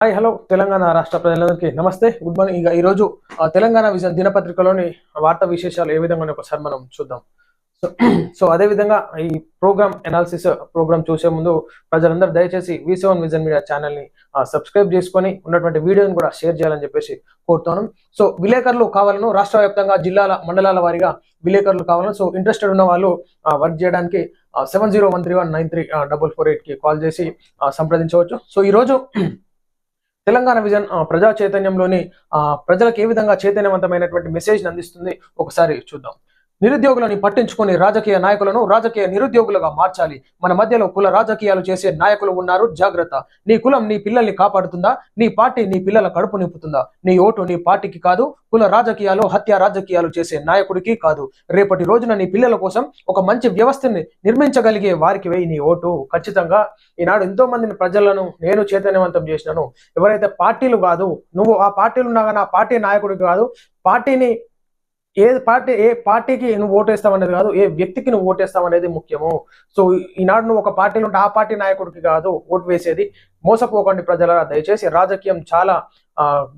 Hi hello Telangana రాష్ట్ర ప్రజలందరికీ నమస్తే. గుడ్ మార్నింగ్ ఇక ఈరోజు తెలంగాణ విజన్ దినపత్రికలోని వార్తా విశేషాలు ఏ విధంగా ఒకసారి మనం చూద్దాం. సో సో అదే విధంగా ఈ ప్రోగ్రామ్ ఎనాలిసిస్ ప్రోగ్రామ్ చూసే ముందు ప్రజలందరూ దయచేసి వి సెవెన్ విజన్ మీడియా ఛానల్ని సబ్స్క్రైబ్ చేసుకొని ఉన్నటువంటి వీడియోని కూడా షేర్ చేయాలని చెప్పేసి కోరుతున్నాను. సో విలేకరులు కావాలను రాష్ట్ర వ్యాప్తంగా జిల్లాల మండలాల వారీగా విలేకరులు కావాలను. సో ఇంట్రెస్టెడ్ ఉన్న వాళ్ళు వర్క్ చేయడానికి seven zero one three one nine three double four ఎయిట్కి కాల్ చేసి సంప్రదించవచ్చు. సో ఈరోజు తెలంగాణ విజన్ ప్రజా చైతన్యంలోని ప్రజలకు ఏ విధంగా చైతన్యవంతమైనటువంటి మెసేజ్ అందిస్తుంది? ఒకసారి చూద్దాం. నిరుద్యోగులని పట్టించుకొని రాజకీయ నాయకులను రాజకీయ నిరుద్యోగులుగా మార్చాలి. మన మధ్యలో కుల రాజకీయాలు చేసే నాయకులు ఉన్నారు. జాగ్రత్త. నీ కులం నీ పిల్లల్ని కాపాడుతుందా? నీ పార్టీ నీ పిల్లల కడుపు నింపుతుందా? నీ ఓటు నీ పార్టీకి కాదు కుల రాజకీయాలు హత్య రాజకీయాలు చేసే నాయకుడికి కాదు. రేపటి రోజున నీ పిల్లల కోసం ఒక మంచి వ్యవస్థని నిర్మించగలిగే వారికి వేయి నీ ఓటు. ఖచ్చితంగా ఈనాడు ఎంతో మందిని ప్రజలను నేను చైతన్యవంతం చేసినాను. ఎవరైతే పార్టీలు కాదు నువ్వు ఆ పార్టీలు ఉన్నాగా నా పార్టీ నాయకుడికి కాదు. పార్టీని ఏ పార్టీ ఏ పార్టీకి నువ్వు ఓటేస్తావనేది కాదు ఏ వ్యక్తికి నువ్వు ఓటేస్తావనేది ముఖ్యము. సో ఈనాడు నువ్వు ఒక పార్టీలో ఉంటే ఆ పార్టీ నాయకుడికి కాదు ఓటు వేసేది మోసపోకండి ప్రజల దయచేసి రాజకీయం చాలా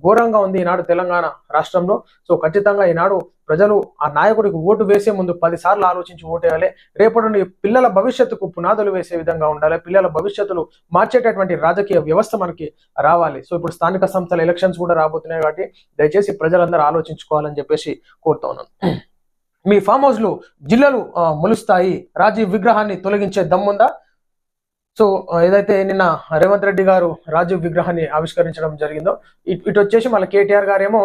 ఘోరంగా ఉంది ఈనాడు తెలంగాణ రాష్ట్రంలో. సో ఖచ్చితంగా ఈనాడు ప్రజలు ఆ నాయకుడికి ఓటు వేసే ముందు పదిసార్లు ఆలోచించి ఓటేయాలి రేపటి పిల్లల భవిష్యత్తుకు పునాదులు వేసే విధంగా ఉండాలి. పిల్లల భవిష్యత్తులు మార్చేటటువంటి రాజకీయ వ్యవస్థ మనకి రావాలి. సో ఇప్పుడు స్థానిక సంస్థల ఎలక్షన్స్ కూడా రాబోతున్నాయి కాబట్టి దయచేసి ప్రజలందరూ ఆలోచించుకోవాలని చెప్పేసి కోరుతా ఉన్నాను. మీ ఫామ్ హౌస్లో జిల్లాలు మొలుస్తాయి. రాజీవ్ విగ్రహాన్ని తొలగించే దమ్ముందా? సో ఏదైతే నిన్న రేవంత్ రెడ్డి గారు రాజీవ్ విగ్రహాన్ని ఆవిష్కరించడం జరిగిందో ఇటు వచ్చేసి మళ్ళీ కేటీఆర్ గారేమో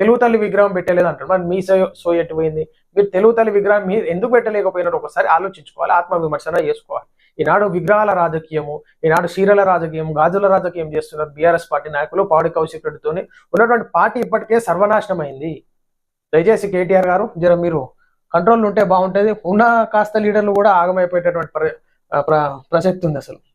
తెలుగు తల్లి విగ్రహం పెట్టలేదు అంటారు మరి మీ సో సో ఎటు పోయింది మీరు తెలుగు తల్లి విగ్రహం మీరు ఎందుకు పెట్టలేకపోయినారు? ఒకసారి ఆలోచించుకోవాలి ఆత్మ విమర్శన చేసుకోవాలి. ఈనాడు విగ్రహాల రాజకీయము ఈనాడు చీరల రాజకీయం గాజుల రాజకీయం చేస్తున్నారు బీఆర్ఎస్ పార్టీ నాయకులు పాడి కౌశిక్ రెడ్డితోని. ఉన్నటువంటి పార్టీ ఇప్పటికే సర్వనాశనం అయింది దయచేసి కేటీఆర్ గారు జర మీరు కంట్రోల్ ఉంటే బాగుంటుంది. ఉన్న కాస్త లీడర్లు కూడా ఆగమైపోయేటటువంటి ప్ర- ప్ర- ప్రసక్తి ఉంది అసలు.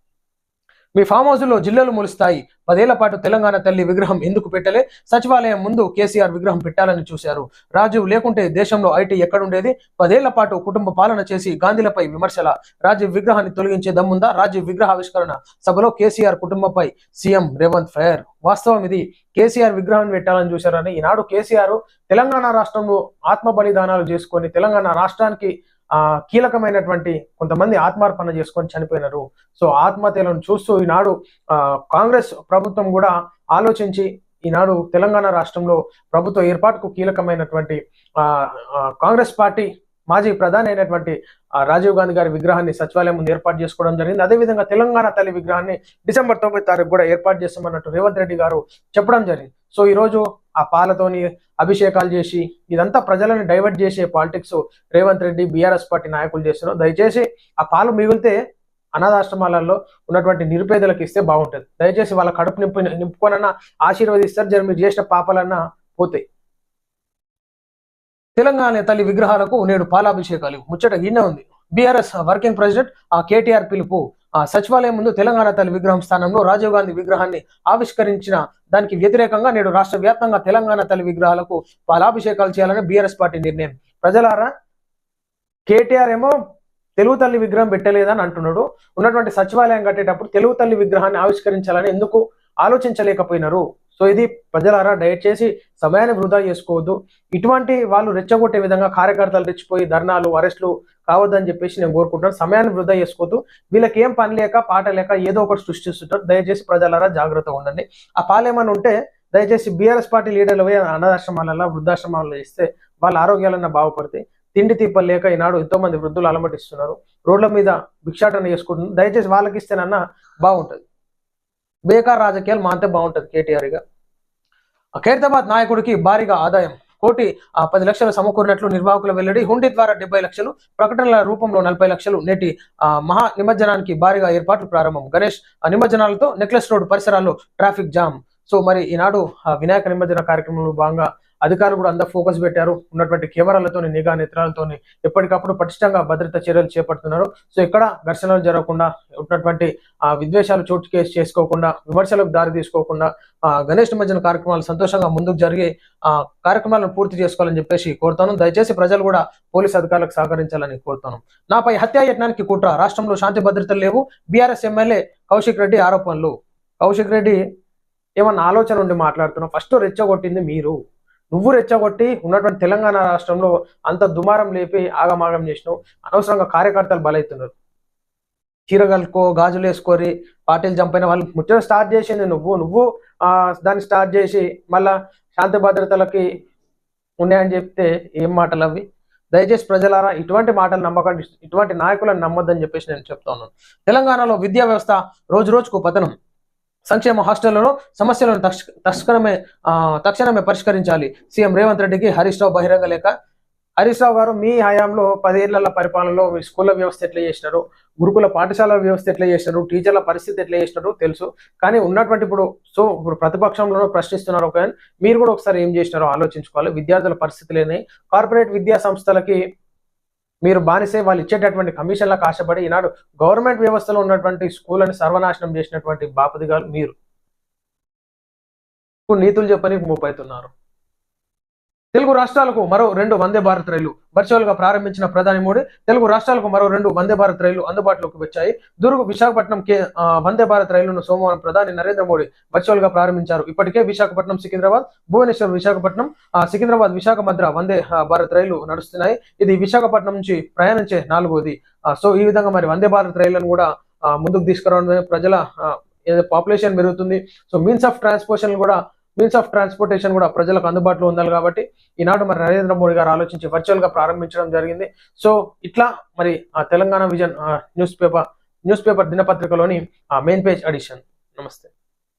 మీ ఫామ్ హౌస్లో జిల్లాలు మొలుస్తాయి. పదేళ్ళ పాటు తెలంగాణ తల్లి విగ్రహం ఎందుకు పెట్టలే? సచివాలయం ముందు కేసీఆర్ విగ్రహం పెట్టాలని చూశారు. రాజీవ్ లేకుంటే దేశంలో ఐటీ ఎక్కడుండేది? పదేళ్ళ పాటు కుటుంబ పాలన చేసి గాంధీలపై విమర్శల. రాజీవ్ విగ్రహాన్ని తొలగించే దమ్ముందా? రాజీవ్ విగ్రహ ఆవిష్కరణ సభలో కేసీఆర్ కుటుంబంపై సీఎం రేవంత్ ఫైర్. వాస్తవం ఇది కేసీఆర్ విగ్రహాన్ని పెట్టాలని చూశారని. ఈనాడు కేసీఆర్ తెలంగాణ రాష్ట్రంలో ఆత్మ బలిదానాలు చేసుకొని తెలంగాణ రాష్ట్రానికి ఆ కీలకమైనటువంటి కొంతమంది ఆత్మార్పణ చేసుకొని చనిపోయినారు. సో ఆత్మహత్యలను చూస్తూ ఈనాడు ఆ, కాంగ్రెస్ ప్రభుత్వం కూడా ఆలోచించి ఈనాడు తెలంగాణ రాష్ట్రంలో ప్రభుత్వ ఏర్పాటుకు కీలకమైనటువంటి ఆ, కాంగ్రెస్ పార్టీ మాజీ ప్రధాని అయినటువంటి రాజీవ్ గాంధీ గారి విగ్రహాన్ని సచివాలయం ముందు ఏర్పాటు చేసుకోవడం జరిగింది. అదేవిధంగా తెలంగాణ తల్లి విగ్రహాన్ని డిసెంబర్ తొమ్మిది తారీఖు కూడా ఏర్పాటు చేస్తామన్నట్టు రేవంత్ రెడ్డి గారు చెప్పడం జరిగింది. సో ఈ రోజు ఆ పాలతోని అభిషేకాలు చేసి ఇదంతా ప్రజలను డైవర్ట్ చేసే politics Revanth Reddy BRS party నాయకులు చేస్తున్నారు. దయచేసి ఆ పాలు మిగిలితే అనాథాశ్రమాలలో ఉన్నటువంటి నిరుపేదలకు ఇస్తే బాగుంటుంది. దయచేసి వాళ్ళ కడుపు నింపు నింపుకొనన్నా ఆశీర్వదిస్తారు. జర మీరు చేసిన పాపాలన్నా పోతాయి. తెలంగాణ తల్లి విగ్రహాలకు నేడు పాలాభిషేకాలు. ముచ్చట గిన్నె ఉంది. బీఆర్ఎస్ వర్కింగ్ ప్రెసిడెంట్ ఆ కేటీఆర్ పిలుపు. ఆ సచివాలయం ముందు తెలంగాణ తల్లి విగ్రహం స్థానంలో రాజీవ్ గాంధీ విగ్రహాన్ని ఆవిష్కరించిన దానికి వ్యతిరేకంగా నేడు రాష్ట్ర వ్యాప్తంగా తెలంగాణ తల్లి విగ్రహాలకు పాలాభిషేకాలు చేయాలని బీఆర్ఎస్ పార్టీ నిర్ణయం. ప్రజలారా కేటీఆర్ ఏమో తెలుగు తల్లి విగ్రహం పెట్టలేదని అంటున్నాడు. ఉన్నటువంటి సచివాలయం కట్టేటప్పుడు తెలుగు తల్లి విగ్రహాన్ని ఆవిష్కరించాలని ఎందుకు ఆలోచించలేకపోయినారు? సో ఇది ప్రజలారా దయచేసి సమయాన్ని వృధా చేసుకోవద్దు. ఇటువంటి వాళ్ళు రెచ్చగొట్టే విధంగా కార్యకర్తలు రెచ్చిపోయి ధర్నాలు అరెస్టులు కావద్దని చెప్పేసి నేను కోరుకుంటున్నాను. సమయాన్ని వృధా చేసుకోవద్దు. వీళ్ళకి ఏం పని లేక పాట లేక ఏదో ఒకటి సృష్టిస్తుంటారు. దయచేసి ప్రజలారా జాగ్రత్తగా ఉండండి. ఆ పాలేమని ఉంటే దయచేసి బీఆర్ఎస్ పార్టీ లీడర్లు పోయి అనాథాశ్రమాలలో వృద్ధాశ్రమాలలో ఇస్తే వాళ్ళ ఆరోగ్యాలన్నా బాగుపడతాయి. తిండి తిప్పలు లేక ఈనాడు ఎంతో మంది వృద్ధులు అలమటిస్తున్నారు. రోడ్ల మీద భిక్షాటన చేసుకుంటున్నారు. దయచేసి వాళ్ళకి ఇస్తేనన్నా బాగుంటుంది. బేకార్ రాజకీయాలు మాంతే బాగుంటుంది కేటీఆర్గా ఖైరతాబాద్ నాయకుడికి భారీగా ఆదాయం. కోటి ఆ, పది లక్షలు సమకూరినట్లు నిర్వాహకుల వెల్లడి హుండీ ద్వారా డెబ్బై లక్షలు ప్రకటనల రూపంలో నలభై లక్షలు నేటి ఆ, మహా నిమజ్జనానికి భారీగా ఏర్పాట్లు ప్రారంభం. గణేష్ నిమజ్జనాలతో నెక్లెస్ రోడ్ పరిసరాల్లో ట్రాఫిక్ జామ్. సో మరి ఈనాడు ఆ, వినాయక నిమజ్జన కార్యక్రమంలో భాగంగా అధికారులు కూడా అందరూ ఫోకస్ పెట్టారు. ఉన్నటువంటి కెమెరాలతో నిఘా నేత్రాలతో ఎప్పటికప్పుడు పటిష్టంగా భద్రత చర్యలు చేపడుతున్నారు. సో ఇక్కడ ఘర్షణలు జరగకుండా ఉన్నటువంటి ఆ విద్వేషాలు చోటు కేసు చేసుకోకుండా విమర్శలకు దారి తీసుకోకుండా ఆ గణేష్ నిమజ్జన కార్యక్రమాలు సంతోషంగా ముందుకు జరిగే ఆ కార్యక్రమాలను పూర్తి చేసుకోవాలని చెప్పేసి కోరుతాను. దయచేసి ప్రజలు కూడా పోలీస్ అధికారులకు సహకరించాలని కోరుతాను. నాపై హత్యాయత్నానికి కుట్ర. రాష్ట్రంలో శాంతి భద్రతలు లేవు. బీఆర్ఎస్ ఎమ్మెల్యే కౌశిక్ రెడ్డి ఆరోపణలు. కౌశిక్ రెడ్డి ఏమన్నా ఆలోచన ఉండి మాట్లాడుతున్నాం ఫస్ట్ రెచ్చగొట్టింది మీరు. నువ్వు రెచ్చగొట్టి ఉన్నటువంటి తెలంగాణ రాష్ట్రంలో అంత దుమారం లేపి ఆగమాగం చేసినావు. అనవసరంగా కార్యకర్తలు బలవుతున్నారు చీరగలుకో గాజులు వేసుకొని పార్టీలు చంపిన వాళ్ళు ముచ్చట స్టార్ట్ చేసింది నువ్వు. నువ్వు దాన్ని స్టార్ట్ చేసి మళ్ళా శాంతి భద్రతలకి ఉన్నాయని చెప్తే ఏం మాటలు అవి? దయచేసి ప్రజలారా ఇటువంటి మాటలు నమ్మకండి. ఇటువంటి నాయకులను నమ్మొద్దని చెప్పేసి నేను చెప్తా ఉన్నాను. తెలంగాణలో విద్యా వ్యవస్థ రోజు రోజుకు పతనం. సంక్షేమ హాస్టళ్ళలో సమస్యలను తక్ష- తక్షణమే తక్షణమే పరిష్కరించాలి. సీఎం రేవంత్ రెడ్డికి హరీష్ రావు బహిరంగ లేఖ. హరీష్ రావు గారు మీ హయాంలో పదేళ్ళ పరిపాలనలో మీ స్కూళ్ళ వ్యవస్థ ఎట్లా చేసినారు? గురుకుల పాఠశాల వ్యవస్థ ఎట్లా చేసినారు? టీచర్ల పరిస్థితి ఎట్లా చేసినారు? తెలుసు. కానీ ఉన్నటువంటి ఇప్పుడు సో ఇప్పుడు ప్రతిపక్షంలోనూ ప్రశ్నిస్తున్నారు ఒక మీరు కూడా ఒకసారి ఏం చేసినారో ఆలోచించుకోవాలి. విద్యార్థుల పరిస్థితులేనే కార్పొరేట్ విద్యా సంస్థలకి మీరు బానిసే వాళ్ళు ఇచ్చేటటువంటి కమిషన్లకు ఆశపడి ఈనాడు గవర్నమెంట్ వ్యవస్థలో ఉన్నటువంటి స్కూళ్ళని సర్వనాశనం చేసినటువంటి బాపదిగాలు మీరు. నీతులు చెప్పని మూపైతున్నారు తెలుగు రాష్ట్రాలకు మరో రెండు వందే భారత్ రైలు వర్చువల్గా ప్రారంభించిన ప్రధాని మోడీ తెలుగు రాష్ట్రాలకు మరో రెండు వందే భారత్ రైలు అందుబాటులోకి వచ్చాయి. దుర్గ్ విశాఖపట్నం కే ఆ, వందే భారత్ రైలును సోమవారం ప్రధాని నరేంద్ర మోడీ వర్చువల్గా ప్రారంభించారు. ఇప్పటికే విశాఖపట్నం సికింద్రాబాద్ భువనేశ్వర్ విశాఖపట్నం సికింద్రాబాద్ విశాఖ మద్ర వందే భారత్ రైలు నడుస్తున్నాయి. ఇది విశాఖపట్నం నుంచి ప్రయాణించే నాలుగోది. సో ఈ విధంగా మరి వందే భారత్ రైళ్ళను కూడా ముందుకు తీసుకురావడమే ప్రజల పాపులేషన్ పెరుగుతుంది. సో మీన్స్ ఆఫ్ ట్రాన్స్పోర్టేషన్ కూడా మీన్స్ ఆఫ్ ట్రాన్స్పోర్టేషన్ కూడా ప్రజలకు అందుబాటులో ఉండాలి కాబట్టి ఈనాడు మరి నరేంద్ర మోడీ గారు ఆలోచించి వర్చువల్గా ప్రారంభించడం జరిగింది. సో ఇట్లా మరి ఆ Telangana vision newspaper newspaper దినపత్రికలోని మెయిన్ పేజ్ అడిషన్. నమస్తే.